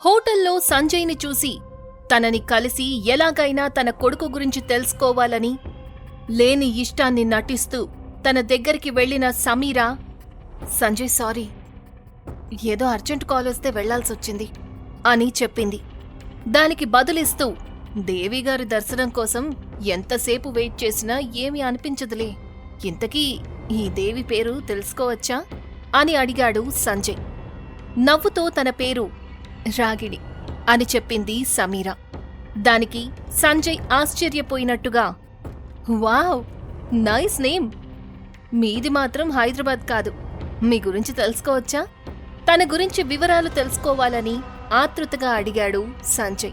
హోటల్లో సంజయ్ని చూసి తనని కలిసి ఎలాగైనా తన కొడుకు గురించి తెలుసుకోవాలని లేని ఇష్టాన్ని నటిస్తూ తన దగ్గరికి వెళ్ళిన సమీరా సంజయ్ సారీ ఏదో అర్జెంట్ కాల్ వస్తే వెళ్ళాల్సొచ్చింది అని చెప్పింది. దానికి బదులిస్తూ దేవిగారి దర్శనం కోసం ఎంతసేపు వెయిట్ చేసినా ఏమీ అనిపించదులే. ఇంతకీ ఈ దేవి పేరు తెలుసుకోవచ్చా? అని అడిగాడు సంజయ్. నవ్వుతో తన పేరు రాగిడి అని చెప్పింది సమీర. దానికి సంజయ్ ఆశ్చర్యపోయినట్టుగా వావ్ నైస్ నేమ్. మీది మాత్రం హైదరాబాద్ కాదు. మీ గురించి తెలుసుకోవచ్చా? తన గురించి వివరాలు తెలుసుకోవాలని ఆతృతగా అడిగాడు సంజయ్.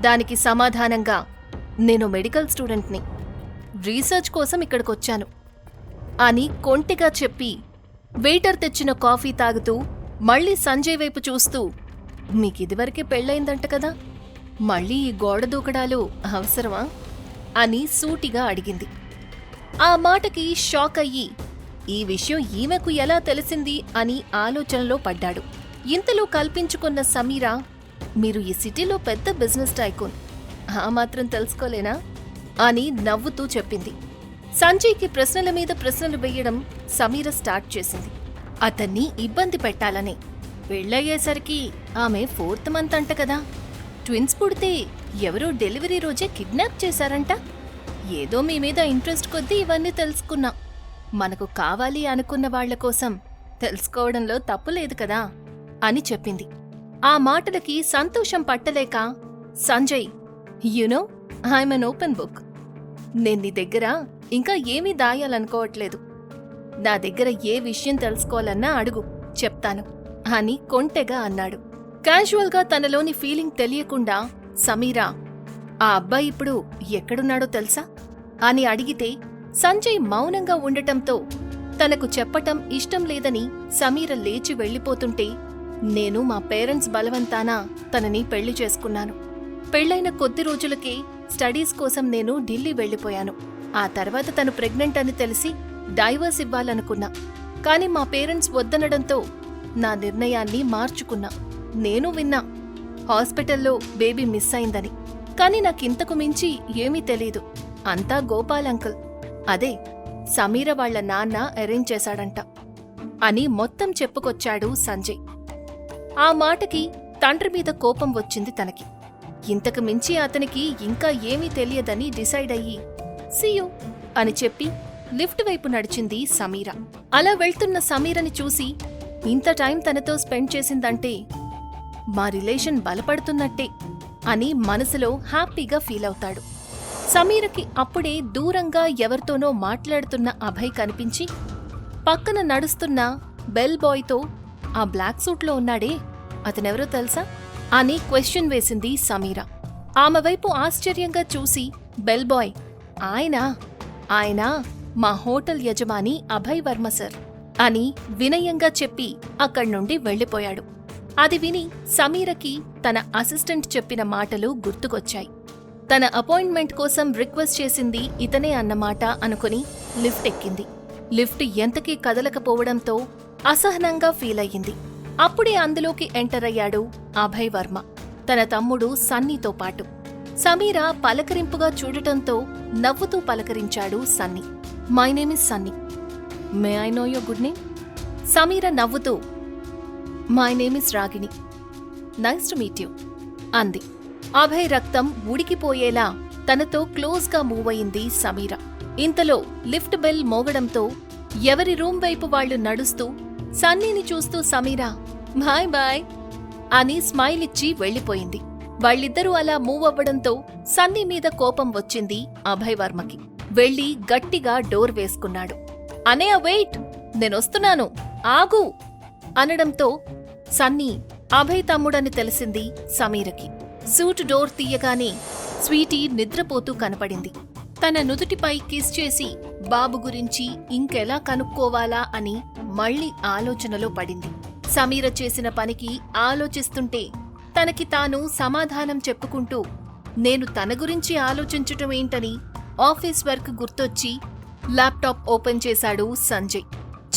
దానికి సమాధానంగా నేను మెడికల్ స్టూడెంట్ని. రీసెర్చ్ కోసం ఇక్కడికొచ్చాను అని కొంటిగా చెప్పి వెయిటర్ తెచ్చిన కాఫీ తాగుతూ మళ్ళీ సంజయ్ వైపు చూస్తూ మీకిదివరకే పెళ్ళయిందంట కదా. మళ్ళీ ఈ గోడ దూకడాలు అవసరమా? అని సూటిగా అడిగింది. ఆ మాటకి షాక్ అయ్యి ఈ విషయం ఈమెకు ఎలా తెలిసింది అని ఆలోచనలో పడ్డాడు. ఇంతలో కల్పించుకున్న సమీరా మీరు ఈ సిటీలో పెద్ద బిజినెస్ టైకోన్ ఆ మాత్రం తెలుసుకోలేనా? అని నవ్వుతూ చెప్పింది. సంజయ్కి ప్రశ్నల మీద ప్రశ్నలు వేయడం సమీర స్టార్ట్ చేసింది. అతన్ని ఇబ్బంది పెట్టాలనే పెళ్ళయ్యేసరికి ఆమె ఫోర్త్ మంత్ అంట కదా. ట్విన్స్ పుడితే ఎవరో డెలివరీ రోజే కిడ్నాప్ చేశారంట. ఏదో మీ మీద ఇంట్రెస్ట్ కొద్దీ ఇవన్నీ తెలుసుకున్నా. మనకు కావాలి అనుకున్న వాళ్ళ కోసం తెలుసుకోవడంలో తప్పులేదు కదా అని చెప్పింది. ఆ మాటలకి సంతోషం పట్టలేక Sanjay you know I'm an open book నేను నీ దగ్గర ఇంకా ఏమీ దాయాలనుకోవట్లేదు. నా దగ్గర ఏ విషయం తెలుసుకోవాలన్నా అడుగు చెప్తాను. అని కొంటెగా అన్నాడు. క్యాజువల్గా తనలోని ఫీలింగ్ తెలియకుండా సమీరా ఆ అబ్బాయి ఇప్పుడు ఎక్కడున్నాడో తెలుసా? అని అడిగితే సంజయ్ మౌనంగా ఉండటంతో తనకు చెప్పటం ఇష్టం లేదని సమీర లేచి వెళ్ళిపోతుంటే నేను మా పేరెంట్స్ బలవంతాన తనని పెళ్ళి చేసుకున్నాను. పెళ్ళైన కొద్ది రోజులకే స్టడీస్ కోసం నేను ఢిల్లీ వెళ్ళిపోయాను. ఆ తర్వాత తను ప్రెగ్నెంట్ అని తెలిసి డైవర్స్ ఇవ్వాలనుకున్నా. కానీ మా పేరెంట్స్ వద్దనడంతో నా నిర్ణయాన్ని మార్చుకున్నా. నేను విన్నా. హాస్పిటల్లో బేబీ మిస్ అయిందని. కానీ నాకింతకు మించి ఏమీ తెలీదు. అంతా గోపాల్ అంకుల్. అదే సమీర వాళ్ళ నాన్న అరేంజ్ చేశాడంట. అని మొత్తం చెప్పుకొచ్చాడు సంజయ్. ఆ మాటకి తండ్రి మీద కోపం వచ్చింది తనకి. ఇంతకు మించి అతనికి ఇంకా ఏమీ తెలియదని డిసైడ్ అయ్యి సియు అని చెప్పి లిఫ్ట్ వైపు నడిచింది సమీర. అలా వెళ్తున్న సమీరని చూసి ఇంత టైం తనతో స్పెండ్ చేసిందంటే మా రిలేషన్ బలపడుతున్నట్టే అని మనసులో హ్యాపీగా ఫీల్ అవుతాడు. సమీరకి అప్పుడే దూరంగా ఎవరితోనో మాట్లాడుతున్న అభయ్ కనిపించి పక్కన నడుస్తున్న బెల్ బాయ్తో ఆ బ్లాక్ సూట్లో ఉన్నాడే అతనెవరో తెలుసా? అని క్వశ్చన్ వేసింది సమీర. ఆమె వైపు ఆశ్చర్యంగా చూసి బెల్ బాయ్ ఆయన ఆయన మా హోటల్ యజమాని అభయ్ వర్మ సార్. అని వినయంగా చెప్పి అక్కడి నుండి వెళ్ళిపోయాడు. అది విని సమీరకి తన అసిస్టెంట్ చెప్పిన మాటలు గుర్తుకొచ్చాయి. తన అపాయింట్మెంట్ కోసం రిక్వెస్ట్ చేసింది ఇతనే అన్నమాట అనుకుని లిఫ్ట్ ఎక్కింది. లిఫ్ట్ ఎంతకీ కదలకపోవడంతో అసహనంగా ఫీల్ అయ్యింది అప్పుడే అందులోకి ఎంటర్ అయ్యాడు అభయ్ వర్మ. తన తమ్ముడు సన్నీతో పాటు. సమీర పలకరింపుగా చూడటంతో నవ్వుతూ పలకరించాడు Sunny. My name is Sunny. May I know your good name Sameera నవ్వుతూ my name is Ragini nice to meet you అంది అభయ్ రక్తం ఉడికిపోయేలా తనతో క్లోజ్గా మూవ్ అయింది సమీర ఇంతలో లిఫ్ట్ బెల్ మోగడంతో ఎవరి రూమ్ వైపు వాళ్ళు నడుస్తూ సన్నీని చూస్తూ సమీర బాయ్ బాయ్ అని స్మైల్ ఇచ్చి వెళ్ళిపోయింది. వాళ్ళిద్దరూ అలా మూవ్ అవ్వడంతో సన్నీ మీద కోపం వచ్చింది అభయ్ వర్మకి వెళ్ళి గట్టిగా డోర్ వేసుకున్నాడు. అనే వెయిట్ నేనొస్తున్నాను ఆగు అనడంతో సన్నీ అభయ్ తమ్ముడని తెలిసింది సమీరకి. సూట్ డోర్ తీయగానే స్వీటీ నిద్రపోతూ కనపడింది. తన నుదుటిపై కిస్ చేసి బాబు గురించి ఇంకెలా కనుక్కోవాలా అని మళ్ళీ ఆలోచనలో పడింది. సమీర చేసిన పనికి ఆలోచిస్తుంటే తనకి తాను సమాధానం చెప్పుకుంటూ నేను తన గురించి ఆలోచించటం ఏంటని ఆఫీస్ వర్క్ గుర్తొచ్చి ల్యాప్టాప్ ఓపెన్ చేశాడు సంజయ్.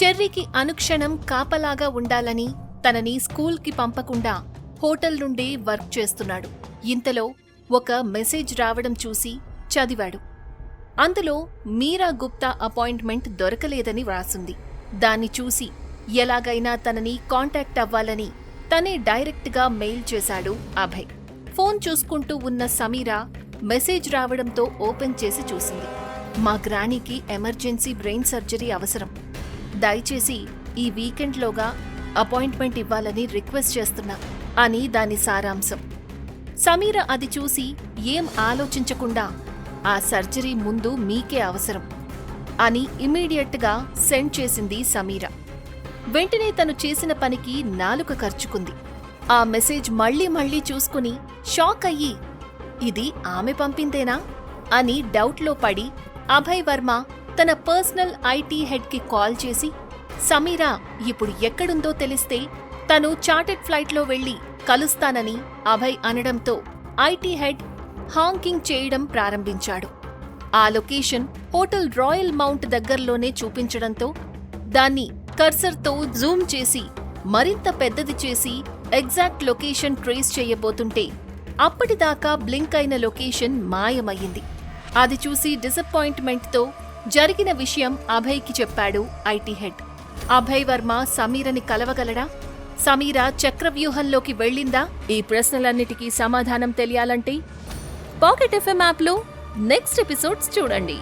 చెర్రీకి అనుక్షణం కాపలాగా ఉండాలని తనని స్కూల్కి పంపకుండా హోటల్ నుండి వర్క్ చేస్తున్నాడు. ఇంతలో ఒక మెసేజ్ రావడం చూసి చదివాడు. అందులో మీరా గుప్తా అపాయింట్మెంట్ దొరకలేదని వ్రాసింది. దాన్ని చూసి ఎలాగైనా తనని కాంటాక్ట్ అవ్వాలని తనే డైరెక్ట్గా మెయిల్ చేశాడు అభయ్. ఫోన్ చూసుకుంటూ ఉన్న సమీరా మెసేజ్ రావడంతో ఓపెన్ చేసి చూసింది. మా గ్రానీకి ఎమర్జెన్సీ బ్రెయిన్ సర్జరీ అవసరం. దయచేసి ఈ వీకెండ్లోగా అపాయింట్మెంట్ ఇవ్వాలని రిక్వెస్ట్ చేస్తున్నా అని దాని సారాంశం. సమీర అది చూసి ఏం ఆలోచించకుండా ఆ సర్జరీ ముందు మీకే అవసరం అని ఇమీడియట్గా సెండ్ చేసింది సమీర. వెంటనే తను చేసిన పనికి నాలుక ఖర్చుకుంది ఆ మెసేజ్ మళ్ళీ మళ్ళీ చూసుకుని షాక్ అయ్యి ఇది ఆమె పంపిందేనా? అని డౌట్లో పడి అభయ్ వర్మ తన పర్సనల్ ఐటీ హెడ్కి కాల్ చేసి సమీరా ఇప్పుడు ఎక్కడుందో తెలిస్తే తను చార్టెడ్ ఫ్లైట్లో వెళ్ళి కలుస్తానని అభయ్ అనడంతో ఐటీ హెడ్ హాంకింగ్ చేయడం ప్రారంభించాడు. ఆ లొకేషన్ హోటల్ రాయల్ మౌంట్ దగ్గరలోనే చూపించడంతో దాన్ని కర్సర్తో జూమ్ చేసి మరింత పెద్దది చేసి ఎగ్జాక్ట్ లొకేషన్ ట్రేస్ చేయబోతుంటే అప్పటిదాకా బ్లింక్ అయిన లొకేషన్ మాయమయ్యింది. అది చూసి డిసప్పాయింట్మెంట్తో జరిగిన విషయం అభయ్కి చెప్పాడు ఐటీ హెడ్. అభయ్ వర్మ సమీరని కలవగలడా? సమీర చక్రవ్యూహంలోకి వెళ్ళిందా? ఈ ప్రశ్నలన్నిటికీ సమాధానం తెలియాలంటే పాకెట్ ఎఫ్ఎం యాప్లో నెక్స్ట్ ఎపిసోడ్స్ చూడండి.